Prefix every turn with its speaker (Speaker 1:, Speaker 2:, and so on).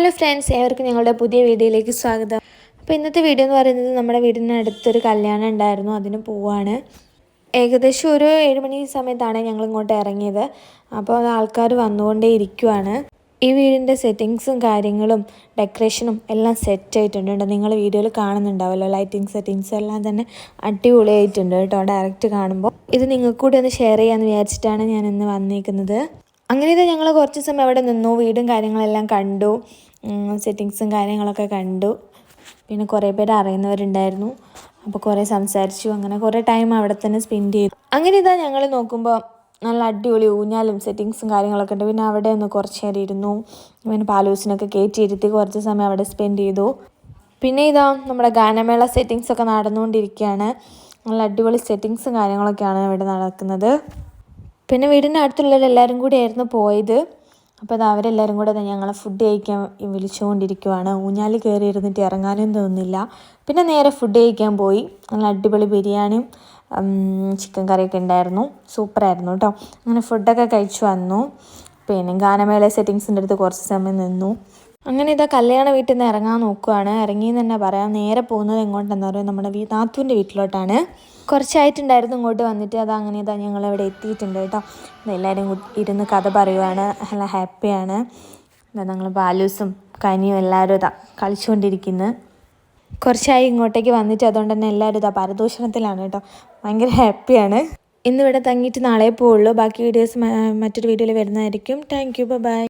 Speaker 1: Hello friends ഏവർക്കും ഞങ്ങളുടെ പുതിയ വീഡിയോയിലേക്ക് സ്വാഗതം. അപ്പോൾ ഇന്നത്തെ വീഡിയോ എന്ന് പറയുന്നത് നമ്മുടെ വീടിനടുത്തൊരു കല്യാണം ഉണ്ടായിരുന്നു. അതിന് പോവാണ്. ഏകദേശം ഒരു ഏഴ് മണി സമയത്താണ് ഞങ്ങൾ ഇങ്ങോട്ട് ഇറങ്ങിയത്. അപ്പോൾ ആൾക്കാർ വന്നുകൊണ്ടേ ഇരിക്കുവാണ്. ഈ വീടിന്റെ സെറ്റിങ്സും കാര്യങ്ങളും ഡെക്കറേഷനും എല്ലാം സെറ്റ് ആയിട്ടുണ്ട്. നിങ്ങൾ വീഡിയോയിൽ കാണുന്നുണ്ടാവല്ലോ ലൈറ്റിംഗ് സെറ്റിങ്സ് എല്ലാം തന്നെ അടിപൊളിയായിട്ടുണ്ട് കേട്ടോ ഡയറക്റ്റ് കാണുമ്പോൾ. ഇത് നിങ്ങൾക്ക് കൂടി ഒന്ന് ഷെയർ ചെയ്യാമെന്ന് വിചാരിച്ചിട്ടാണ് ഞാൻ ഇന്ന് വന്നിരിക്കുന്നത് അങ്ങനെ ഇത് ഞങ്ങൾ കുറച്ച് സമയം അവിടെ നിന്നു വീടും കാര്യങ്ങളെല്ലാം കണ്ടു. സെറ്റിങ്സും കാര്യങ്ങളൊക്കെ കണ്ടു. പിന്നെ കുറേ പേര് അറിയുന്നവരുണ്ടായിരുന്നു. അപ്പോൾ കുറേ സംസാരിച്ചു. അങ്ങനെ കുറേ ടൈം അവിടെ തന്നെ സ്പെൻഡ് ചെയ്തു. അങ്ങനെ ഇതാ ഞങ്ങൾ നോക്കുമ്പോൾ നല്ല അടിപൊളി ഊഞ്ഞാലും സെറ്റിങ്സും കാര്യങ്ങളൊക്കെ ഉണ്ട്. പിന്നെ അവിടെ ഒന്ന് കുറച്ച് നേരം ഇരുന്നു. പിന്നെ പാലൂസിനൊക്കെ കയറ്റിയിരുത്തി കുറച്ച് സമയം അവിടെ സ്പെൻഡ് ചെയ്തു. പിന്നെ ഇതാ നമ്മുടെ ഗാനമേള സെറ്റിങ്സ് ഒക്കെ നടന്നുകൊണ്ടിരിക്കുകയാണ്. നല്ല അടിപൊളി സെറ്റിങ്സും കാര്യങ്ങളൊക്കെയാണ് ഇവിടെ നടക്കുന്നത്. പിന്നെ വീടിന്റെ അടുത്തുള്ളവരെല്ലാവരും കൂടി ആയിരുന്നു പോയത്. അപ്പോൾ അത് അവരെല്ലാവരും കൂടെ ഞങ്ങളെ ഫുഡ് കഴിക്കാൻ വിളിച്ചുകൊണ്ടിരിക്കുവാണ്. ഊഞ്ഞാലി കയറി ഇരുന്നിട്ട് ഇറങ്ങാനും തോന്നുന്നില്ല. പിന്നെ നേരെ ഫുഡ് കഴിക്കാൻ പോയി. നല്ല അടിപൊളി ബിരിയാണിയും ചിക്കൻ കറിയൊക്കെ ഉണ്ടായിരുന്നു. സൂപ്പറായിരുന്നു കേട്ടോ അങ്ങനെ ഫുഡൊക്കെ കഴിച്ചു വന്നു. പിന്നെ ഗാനമേള സെറ്റിങ്സിന്റെ അടുത്ത് കുറച്ച് സമയം നിന്നു. അങ്ങനെ ഇതാ കല്യാണ വീട്ടിൽ നിന്ന് ഇറങ്ങാൻ നോക്കുവാണ്. ഇറങ്ങിയെന്ന് തന്നെ പറയാം. നേരെ പോകുന്നത് എങ്ങോട്ടെന്ന് പറയുക നമ്മുടെ വീ നാത്തൂന്റെ വീട്ടിലോട്ടാണ്. കുറച്ചായിട്ടുണ്ടായിരുന്നു ഇങ്ങോട്ട് വന്നിട്ട്. അത് അങ്ങനെ ഇതാ ഞങ്ങൾ ഇവിടെ എത്തിയിട്ടുണ്ട് കേട്ടോ. എല്ലാവരും ഇരുന്ന് കഥ പറയുവാണ്. നല്ല ഹാപ്പിയാണ്. എന്താ ഞങ്ങൾ ബാലൂസും കനിയും എല്ലാവരും ഇതാ കളിച്ചുകൊണ്ടിരിക്കുന്നു. കുറച്ചായി ഇങ്ങോട്ടേക്ക് വന്നിട്ട് അതുകൊണ്ട് തന്നെ എല്ലാവരും ഇതാ പരദൂഷണത്തിലാണ് കേട്ടോ. ഭയങ്കര ഹാപ്പിയാണ്. ഇന്നിവിടെ തങ്ങിയിട്ട് നാളെ പോവുള്ളൂ. ബാക്കി വീഡിയോസ് മറ്റൊരു വീഡിയോയിൽ വരുന്നതായിരിക്കും. Thank you by